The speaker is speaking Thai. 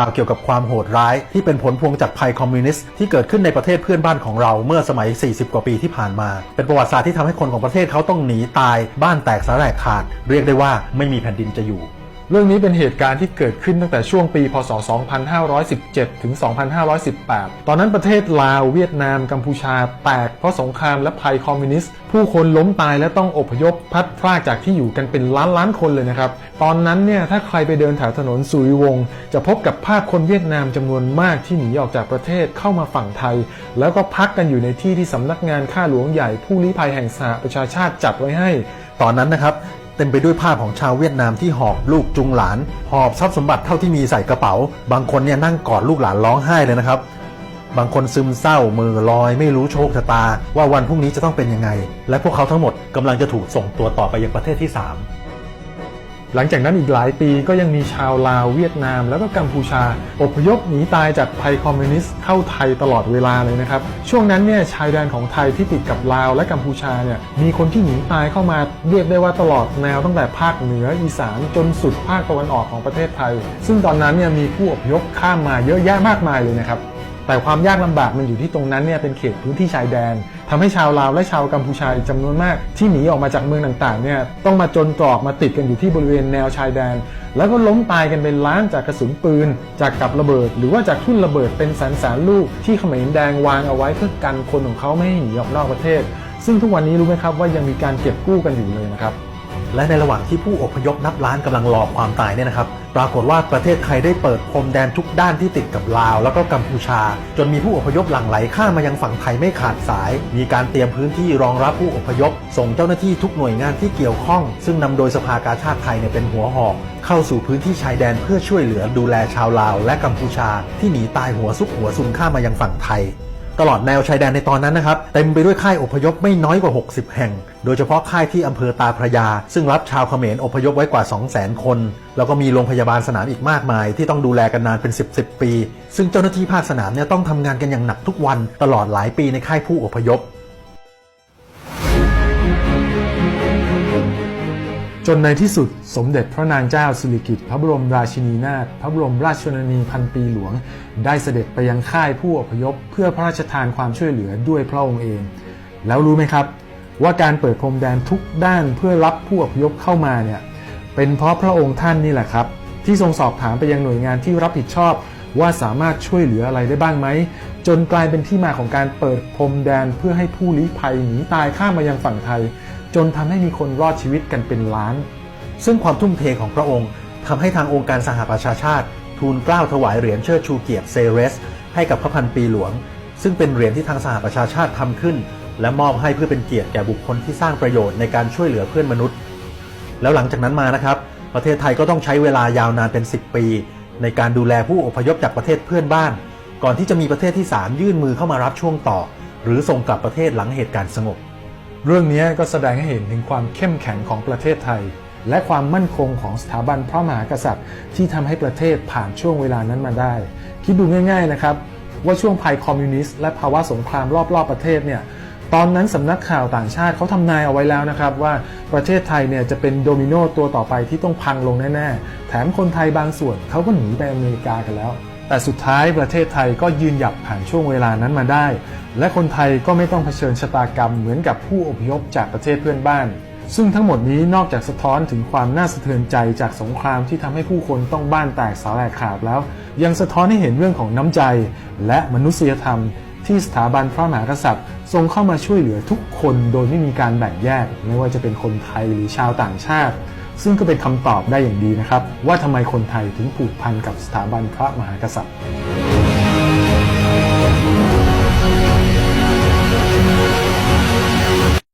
ข่าวเกี่ยวกับความโหดร้ายที่เป็นผลพวงจากภัยคอมมิวนิสต์ที่เกิดขึ้นในประเทศเพื่อนบ้านของเราเมื่อสมัย 40 กว่าปีที่ผ่านมา เป็นประวัติศาสตร์ที่ทำให้คนของประเทศเขาต้องหนีตายบ้านแตกสาแหรกขาด เรียกได้ว่าไม่มีแผ่นดินจะอยู่ เรื่องนี้เป็นเหตุการณ์ที่เกิดขึ้นตั้งแต่ช่วงปี พศ 2517 ถึง 2518 ตอนนั้นประเทศลาวเวียดนาม กัมพูชา แตกเพราะสงครามและภัยคอมมิวนิสต์ ผู้คนล้มตายและต้องอพยพพัดพรากจากที่อยู่กันเป็นล้านล้านคนเลยนะครับ ตอนนั้นเนี่ยถ้าใครไปเดินแถวถนนสุริวงศ์จะพบกับภาพคนเวียดนามจำนวนมากที่หนีออกจากประเทศเข้ามาฝั่งไทย แล้วก็พักกันอยู่ในที่ที่สำนักงานข้าหลวงใหญ่ผู้ลี้ภัยแห่งสหประชาชาติจัดไว้ให้ ตอนนั้นนะครับ เต็มไปด้วยภาพของชาวเวียดนามที่หอบลูกจุงหลาน หอบทรัพย์สมบัติเท่าที่มีใส่กระเป๋า บางคนเนี่ยนั่งกอดลูกหลานร้องไห้เลยนะครับ บางคนซึมเศร้ามือลอย ไม่รู้โชคชะตา ว่าวันพรุ่งนี้จะต้องเป็นยังไง และพวกเขาทั้งหมดกำลังจะถูกส่งตัวต่อไปยังประเทศที่ 3 หลังจากนั้นอีกหลายปีก็ยังมีชาวลาวเวียดนาม แล้วก็กัมพูชา อพยพหนีตายจากภัยคอมมิวนิสต์เข้าไทยตลอดเวลาเลยนะครับ ช่วงนั้นเนี่ยชายแดนของไทยที่ติดกับลาวและกัมพูชาเนี่ยมีคนที่หนีตายเข้ามาเรียกได้ว่าตลอดแนวตั้งแต่ภาคเหนืออีสานจนสุดภาคตะวันออกของประเทศไทย ซึ่งตอนนั้นเนี่ยมีผู้อพยพข้ามมาเยอะแยะมากมายเลยนะครับ แต่ความยากลำบากมันอยู่ที่ตรงนั้นเนี่ยเป็นเขตพื้นที่ชายแดนทำให้ชาวลาวและชาวกัมพูชาอีกจำนวนมาก ที่หนีออกมาจากเมืองต่างๆเนี่ยต้องมาจนตรอกมาติดกันอยู่ที่บริเวณแนวชายแดน แล้วก็ล้มตายกันเป็นล้านจากกระสุนปืน จากกับระเบิด หรือว่าจากทุ่นระเบิดเป็นแสนแสนลูกที่เขมรแดงวางเอาไว้เพื่อกันคนของเขาไม่ให้หนีออกนอกประเทศ ซึ่งทุกวันนี้รู้ไหมครับว่ายังมีการเก็บกู้กันอยู่เลยนะครับ และในระหว่างที่ผู้อพยพนับล้านกำลังรอความตายเนี่ยนะครับ ปรากฏว่าประเทศไทยได้เปิดพรมแดนทุกด้านที่ติดกับลาว แล้วก็กัมพูชา จนมีผู้อพยพหลั่งไหลข้ามมายังฝั่งไทยไม่ขาดสาย มีการเตรียมพื้นที่รองรับผู้อพยพ ส่งเจ้าหน้าที่ทุกหน่วยงานที่เกี่ยวข้อง ซึ่งนำโดยสภากาชาติไทยเนี่ยเป็นหัวหอกเข้าสู่พื้นที่ชายแดนเพื่อช่วยเหลือดูแลชาวลาว และกัมพูชา ที่หนีตายหัวซุกหัวซุนข้ามมายังฝั่งไทย ตลอดแนวชายแดนในตอนนั้นนะครับ เต็มไปด้วยค่ายอพยพไม่น้อยกว่า 60 แห่ง โดยเฉพาะค่ายที่อำเภอตาพระยา ซึ่งรับชาวเขมรอพยพไว้กว่า 200,000 คน แล้วก็มีโรงพยาบาลสนามอีกมากมาย ที่ต้องดูแลกันนานเป็น 10 10 ปี ซึ่งเจ้าหน้าที่ภาคสนามเนี่ยต้องทำงานกันอย่างหนักทุกวัน ตลอดหลายปีในค่ายผู้อพยพ จนในที่สุดสมเด็จพระนางเจ้าสิริกิติ์พระบรมราชินีนาถพระบรมราชชนนีพันปีหลวง ได้เสด็จไปยังค่ายผู้อพยพ เพื่อพระราชทานความช่วยเหลือด้วยพระองค์เอง แล้วรู้ไหมครับ ว่าการเปิดพรมแดนทุกด้านเพื่อรับผู้อพยพเข้ามาเนี่ยเป็นเพราะพระองค์ท่านนี่แหละครับ ที่ทรงสอบถามไปยังหน่วยงานที่รับผิดชอบ ว่าสามารถช่วยเหลืออะไรได้บ้างไหมจนกลายเป็นที่มาของการเปิดพรมแดนเพื่อให้ผู้ลี้ภัยหนีตายข้ามมายังฝั่งไทย จนทำให้มีคนรอดชีวิตกันเป็นล้าน ซึ่งความทุ่มเทของพระองค์ทำให้ทางองค์การสหประชาชาติ ทูลเกล้าถวายเหรียญเชิดชูเกียรติเซเรส ให้กับพระพันปีหลวง ซึ่งเป็นเหรียญที่ทางสหประชาชาติทำขึ้น และมอบให้เพื่อเป็นเกียรติแก่บุคคลที่สร้างประโยชน์ในการช่วยเหลือเพื่อนมนุษย์ แล้วหลังจากนั้นมานะครับ ประเทศไทยก็ต้องใช้เวลายาวนานเป็น 10 ปี ในการดูแลผู้อพยพจากประเทศเพื่อนบ้าน ก่อนที่จะมีประเทศที่ 3 ยื่นมือเข้ามารับช่วงต่อ หรือส่งกลับประเทศหลังเหตุการณ์สงบ เรื่องนี้ก็แสดงให้เห็นถึงความเข้มแข็งของประเทศไทย และความมั่นคงของสถาบันพระมหากษัตริย์ ที่ทำให้ประเทศผ่านช่วงเวลานั้นมาได้ คิดดูง่าย ๆนะครับ ว่าช่วงภัยคอมมิวนิสต์และภาวะสงครามรอบๆประเทศเนี่ยตอนนั้นสำนักข่าวต่างชาติเขาทำนายเอาไว้แล้วนะครับ ว่าประเทศไทยเนี่ยจะเป็นโดมิโนตัวต่อไปที่ต้องพังลงแน่ๆ แถมคนไทยบางส่วนเขาก็หนีไปอเมริกากันแล้ว แต่สุดท้ายประเทศไทยก็ยืนหยัดผ่านช่วงเวลานั้นมาได้ และคนไทยก็ไม่ต้องเผชิญชะตากรรมเหมือนกับผู้อพยพจากประเทศเพื่อนบ้าน ซึ่งทั้งหมดนี้นอกจากสะท้อนถึงความน่าสะเทือนใจจากสงครามที่ทำให้ผู้คนต้องบ้านแตกสาแหลกขาดแล้ว ยังสะท้อนให้เห็นเรื่องของน้ำใจ และมนุษยธรรม ที่สถาบันพระมหากษัตริย์ทรงเข้ามาช่วยเหลือทุกคนโดยไม่มีการแบ่งแยก ไม่ว่าจะเป็นคนไทยหรือชาวต่างชาติ ซึ่งก็เป็นคำตอบได้อย่างดีนะครับ ว่าทำไมคนไทยถึงผูกพันกับสถาบันพระมหากษัตริย์